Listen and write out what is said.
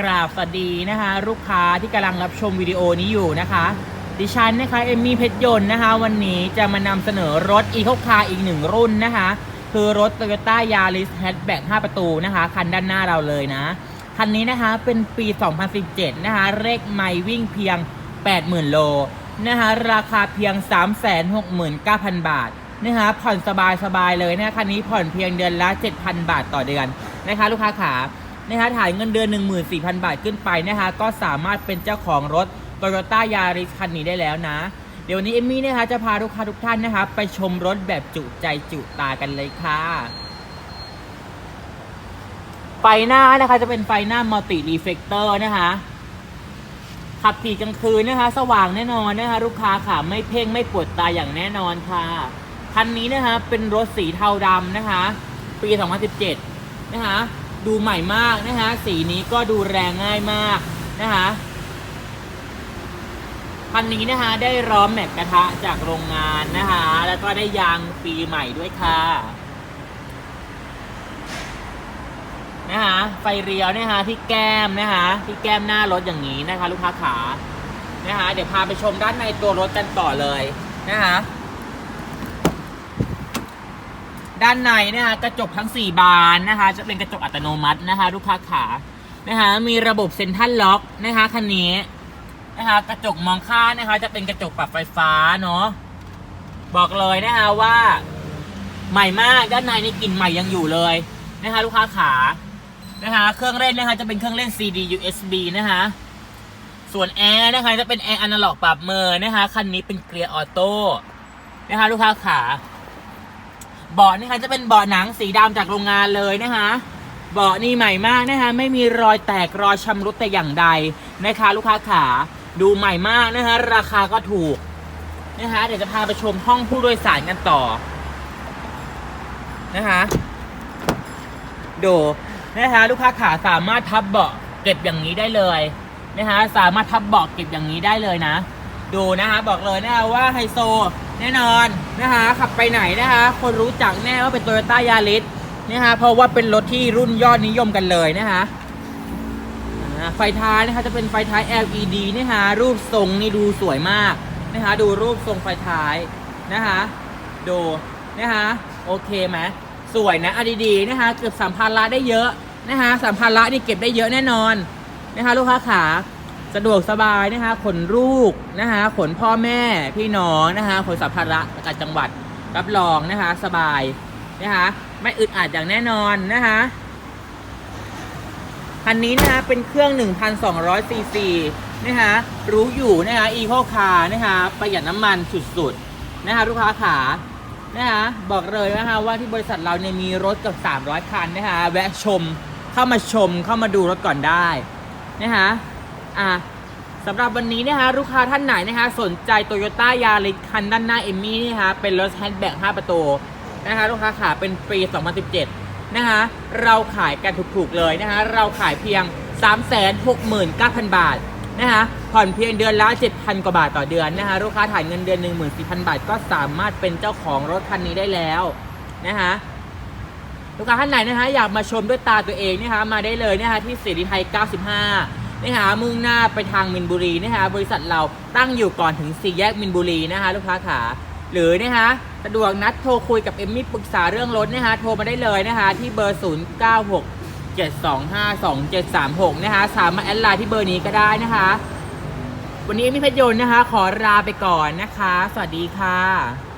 กราบสวัสดีนะคะ ลูกค้าที่กำลังรับชมวิดีโอนี้อยู่นะคะ ดิฉันนะคะเอมมี่เพชรยนต์นะคะ วันนี้จะมานำเสนอรถอีโคคาอีกหนึ่งรุ่นนะคะ คือรถ Toyota Yaris Hatchback 5 ประตูนะคะ คันด้านหน้าเราเลยนะ คันนี้นะคะเป็นปี 2017 นะคะ เลขไม่วิ่งเพียง 80,000 โลนะคะ ราคาเพียง 369,000 บาทนะคะผ่อนสบายๆเลยนะคะคันนี้ผ่อนเพียงเดือนละ 7,000 บาทต่อเดือนนะคะ ลูกค้าขา นะคะถ่ายเงินเดือน 14,000 บาทขึ้นไปนะคะก็สามารถเป็นเจ้าของรถ Toyota Yaris คันนี้ได้แล้วนะ เดี๋ยววันนี้เอมมี่นะคะจะพาลูกค้าทุกท่านนะคะไปชมรถแบบจุใจจุตากันเลยค่ะ ไฟหน้านะคะจะเป็นไฟหน้ามัลติรีเฟกเตอร์นะคะขับขี่กลางคืนนะคะ สว่างแน่นอนนะคะ ลูกค้าค่ะไม่เพ่งไม่ปวดตาอย่างแน่นอนค่ะคันนี้นะคะเป็นรถสีเทาดำนะคะ ปี 2017 นะคะ ดูใหม่มากนะคะสีนี้ก็ดูแรงง่ายมากนะคะคันนี้นะคะได้ล้อมแม็กกระทะจากโรงงานนะคะแล้วก็ได้ยางปีใหม่ด้วยค่ะนะคะไฟเรียวนะคะที่แก้มนะคะที่แก้มหน้ารถอย่างนี้นะคะ ลูกค้าขานะคะเดี๋ยวพาไปชมด้านในตัวรถกันต่อเลยนะคะ ด้านในนะคะกระจกทั้ง 4 บานนะคะ จะเป็นกระจกอัตโนมัตินะคะ ลูกค้าขานะคะมีระบบเซ็นทรัลล็อกนะคะคันนี้นะคะกระจกมองข้างนะคะ จะเป็นกระจกปรับไฟฟ้าเนาะบอกเลยนะคะว่าใหม่มากด้านในนี่กลิ่นใหม่ยังอยู่เลยนะคะ ลูกค้าขานะคะเครื่องเล่นนะคะจะเป็นเครื่องเล่น CD USB นะคะส่วนแอร์นะคะจะเป็นแอร์อนาล็อกปรับมือนะคะคันนี้เป็นเกียร์ออโต้นะคะลูกค้าขา เบาะนะคะจะเป็นเบาะหนังสีดำจากโรงงานเลยนะคะเบาะนี่ใหม่มากนะคะไม่มีรอยแตกรอยชำรุดแต่อย่างใดนะคะ ลูกค้าขาดูใหม่มากนะคะราคาก็ถูกนะคะเดี๋ยวจะพาไปชมห้องผู้โดยสารกันต่อนะคะดูนะคะลูกค้าขาสามารถพับเบาะเก็บอย่างนี้ได้เลยนะคะสามารถพับเบาะเก็บอย่างนี้ได้เลยนะ ดูนะคะบอกเลยนะคะว่าไฮโซ แน่นอนนะคะขับไปไหนนะคะคนรู้จักแน่ว่าเป็นโตโยต้ายาริสนะคะเพราะว่าเป็นรถที่รุ่นยอดนิยมกันเลยนะคะไฟท้ายนะคะจะเป็นไฟท้าย LED นะคะรูปทรงนี่ดูสวยมากนะคะดูรูปทรงไฟท้ายนะคะดูนะคะโอเคไหมสวยนะอดีๆนะคะเกือบสัมภาระได้เยอะนะคะสัมภาระนี่เก็บได้เยอะแน่นอนนะคะลูกค้าขา สะดวกสบายนะคะขนลูกนะคะขนพ่อแม่พี่น้องนะคะขนสัมภาระประจำจังหวัดรับรองนะคะสบายนะคะไม่อึดอัดอย่างแน่นอนนะคะคันนี้นะคะเป็นเครื่อง 1,200ซีซีนะคะรู้อยู่นะคะอีโคคาร์นะคะประหยัดน้ำมันสุดๆนะคะลูกค้าขานะคะบอกเลยนะคะว่าที่บริษัทเราเนี่ยมีรถเกับ300 คันนะคะแวะชมเข้ามาชมเข้ามาดูรถก่อนได้นะคะ อะสำหรับวันนี้นะคะลูกค้าท่านไหนนะคะสนใจโตโยต้ายาริสคันด้านหน้าเอมมี่นะคะเป็นรถแฮนด์แบ็ก5ประตูนะคะลูกค้าขาเป็นปี 2017 นะคะเราขายกันถูกๆเลยนะคะเราขายเพียง 369,000 บาทนะคะผ่อนเพียงเดือนละ 7,000 กว่าบาทต่อเดือนนะคะลูกค้าถ่ายเงินเดือน 14,000 บาท ก็สามารถเป็นเจ้าของรถคันนี้ได้แล้วนะคะลูกค้าท่านไหนนะคะอยากมาชมด้วยตาตัวเองนะคะมาได้เลยนะคะที่สิริไทย 95 นะคะมุ่งหน้าไปทางมินบุรีนะคะบริษัทเราตั้งอยู่ก่อนถึงสี่แยกมินบุรีนะคะลูกค้าขาหรือนะคะสะดวกนัดโทรคุยกับเอมมี่ปรึกษาเรื่องรถนะคะโทรมาได้เลยนะคะที่เบอร์ 096 7252736นะคะสามารถแอดไลน์ที่เบอร์นี้ก็ได้นะคะ วันนี้เอมมี่เพชรยนต์นะคะ ขอลาไปก่อนนะคะ สวัสดีค่ะ